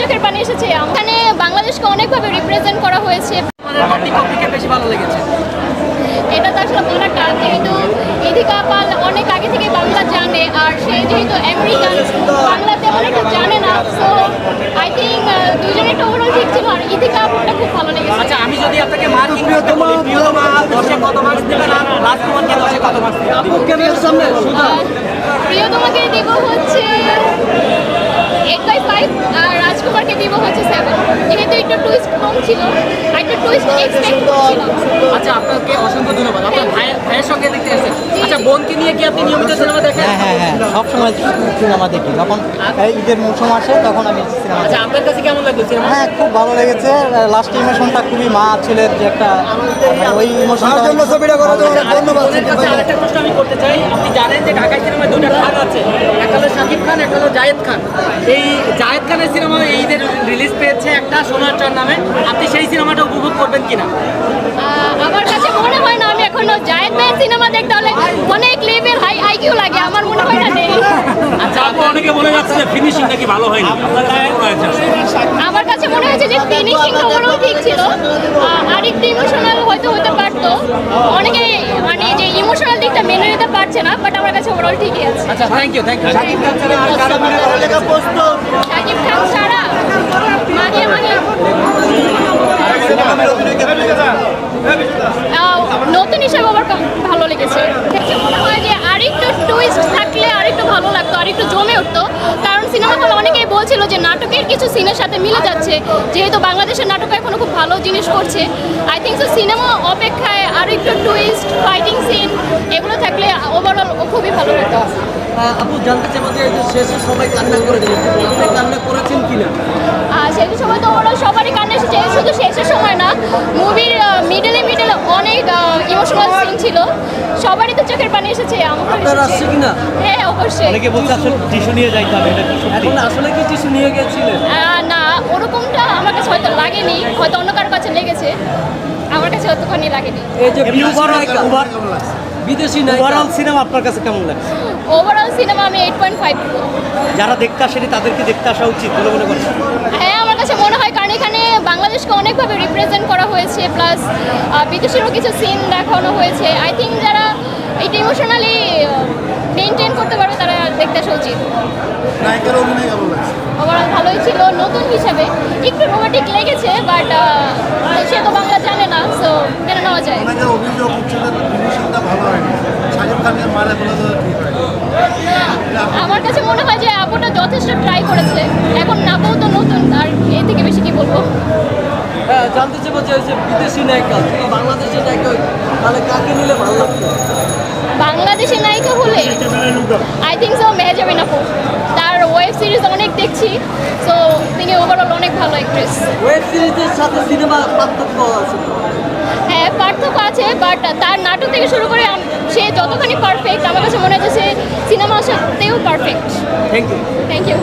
চোখের পানি এসেছে। ওখানে বাংলাদেশকে অনেকভাবে রিপ্রেজেন্ট করা হয়েছে। আমাদের পার্টি কপিকে বেশি ভালো লেগেছে? এটা তো আসলে বলার কাজ যেহেতু ইদিকা পাল অনেক আগে থেকে বাংলা জানে আর সে যেহেতু আমেরিকান বাংলাতে অনেকটা জানে না সো আই থিঙ্ক দুজনে একটা ওভারঅল ঠিক ছিল আর ইদিকা আপুটা খুব ভালো লেগেছে। আচ্ছা আমি যদি আপনাকে মার্কিং করতে বলি প্রিয়তমা দশে কত মার্কস দিবেন আর রাজকুমারকে দশে কত মার্কস দিবেন আর প্রিয় তোমাকে দিব হচ্ছে এইট বাই ফাইভ আর রাজকুমারকে দিব হচ্ছে সেভেন যেহেতু একটু টুইস্ট কম ছিল আর একটু টুইস্ট এক্সপেক্ট ছিল। আচ্ছা আপনাকে অসংখ্য ধন্যবাদ। আপনার ভাইয়ের ভাইয়ের সঙ্গে দেখতে এসেছেন আচ্ছা বোনকে নিয়ে কি আপনি নিয়মিত সিনেমা দেখেন? হ্যাঁ হ্যাঁ হ্যাঁ। সবসময় সিনেমা দেখি। যখন এই ঈদের মৌসুম আসে তখন আমি সিনেমা আচ্ছা আপনার কাছে কেমন লাগল সিনেমা? হ্যাঁ খুব ভালো লেগেছে। লাস্ট ইমোশনটা খুবই মা ছেলের যে একটা ওই ইমোশনটা বোনের কাছে আরেকটা প্রশ্ন আমি করতে চাই। আপনি জানেন যে ঢাকায় সিনেমায় দুটো আছে। শাকিব খান একটা হলো জায়েদ খান। এই জায়েদ খানের সিনেমা এই ঈদের রিলিজ পেয়েছে একটা সোনার চর নামে। আপনি সেই সিনেমাটা উপভোগ করবেন কিনা? আমার কাছে মনে হয় না আমি এখনও জায়েদ ভাইয়ের সিনেমা দেখতে হলে অনেক লেভেল হাই আইকিউ লাগে আমার মনে হয় না নেই আচ্ছা আপু অনেকে বলে যাচ্ছে যে ফিনিশিং নাকি ভালো হয়নি। আমার কাছে মনে হয়েছে যে ফিনিশিং ওভারঅল ঠিক ছিল। আরেকটু ইমোশনাল হয়তো হতে পারতো। অনেকে মানে যে ইমোশনাল দিকটা মেনে নিতে পারছে না বাট ওভারঅল ঠিকই আছে আচ্ছা thank you thank you Shakib Khan ছাড়া আর কারও মনে ভালো লেগেছে শাকিব খান ছাড়া মাহি আহ, নতুন হিসাবে আমার ভালো লেগেছে। দেখে মনে হয় যে আরেকটু টুইস্ট থাকলে আরেকটু ভালো লাগতো আরেকটু জমে উঠতো। কারণ সিনেমা হল অনেকেই বলছিল যে নাটকের কিছু সিনের সাথে মিলে যাচ্ছে। যেহেতু বাংলাদেশের নাটক এখনও খুব ভালো জিনিস করছে। আই থিঙ্ক সো সিনেমা অপেক্ষায় আরও একটু টুইস্ট ফাইটিং সিন এগুলো থাকলে ওভারঅল খুবই ভালো হতো। আপু জানতে চাইব যে শেষে সবাই কান্না করেছে আপনি কান্না করেছেন কিনা? আর সেই সময় তো ওরা সবারই কান্না এসেছে শুধু শেষের সময় না মুভির মিডলে মিডলে অনেক ইমোশনাল সিন ছিল সবারই তো চোখের পানি এসেছে আমার আপনার আসছে কিনা? হ্যাঁ অবশ্যই। অনেকে বলছে আসলে টিস্যু নিয়ে যাইতে হবে এটা কি সত্যি? এখন আসলে কি টিস্যু নিয়ে গেছিলেন? না ওরকমটা আমার কাছে হয়তো লাগেনি হয়তো অন্য কারোর কাছে লেগেছে। আমার কাছে অতখানি লাগেনি। এই যে ওভারঅল নায়িকা বিদেশি নায়িকা। ওভারঅল সিনেমা আপনার কাছে কেমন লাগছে? ওভারঅল সিনেমা আমি এইট পয়েন্ট ফাইভ যারা দেখতে আসেনি তাদেরকে দেখতে আসা উচিত বলে মনে করছেন? হ্যাঁ আমার কাছে মনে হয় কারণ এখানে বাংলাদেশকে অনেকভাবে রিপ্রেজেন্ট করা হয়েছে প্লাস বিদেশেরও কিছু সিন দেখানো হয়েছে। আই থিঙ্ক যারা এটা ইমোশনালি মেনটেন করতে পারবে তারা দেখতে আসা উচিত। নায়িকার অভিনয় কেমন লাগছে? ওভারঅল ভালোই ছিল নতুন হিসাবে। একটু রোমান্টিক লেগেছে বাট সে তো বাংলা জানে না সো মেনে নেওয়া যায়? অনেকের অভিযোগ হচ্ছে যে ফিনিশিংটা ভালো হয়নি। শাকিব খানের মারে বলে তো ঠিক আমার কাছে মনে হয় যে আপুটা যথেষ্ট ট্রাই করেছে। এখন আপু তো নতুন আর এর থেকে বেশি কি বলব? হ্যাঁ জানতে চাইব যে বিদেশি নায়িকা তো বাংলাদেশের নায়িকা তাহলে কাকে নিলে ভালো লাগতো বাংলাদেশি নায়িকা হলে। আই থিঙ্ক সো মেহজাবিন আপু তার ওয়েব সিরিজ অনেক দেখছি সো তিনি ওভারঅল অনেক ভালো অ্যাক্ট্রেস ওয়েব সিরিজের সাথে সিনেমা পার্থক্য আছে? হ্যাঁ পার্থক্য আছে বাট তার নাটক থেকে শুরু করে সে যতখানি পারফেক্ট আমার কাছে মনে হচ্ছে সে সিনেমার সাথেও perfect thank you thank you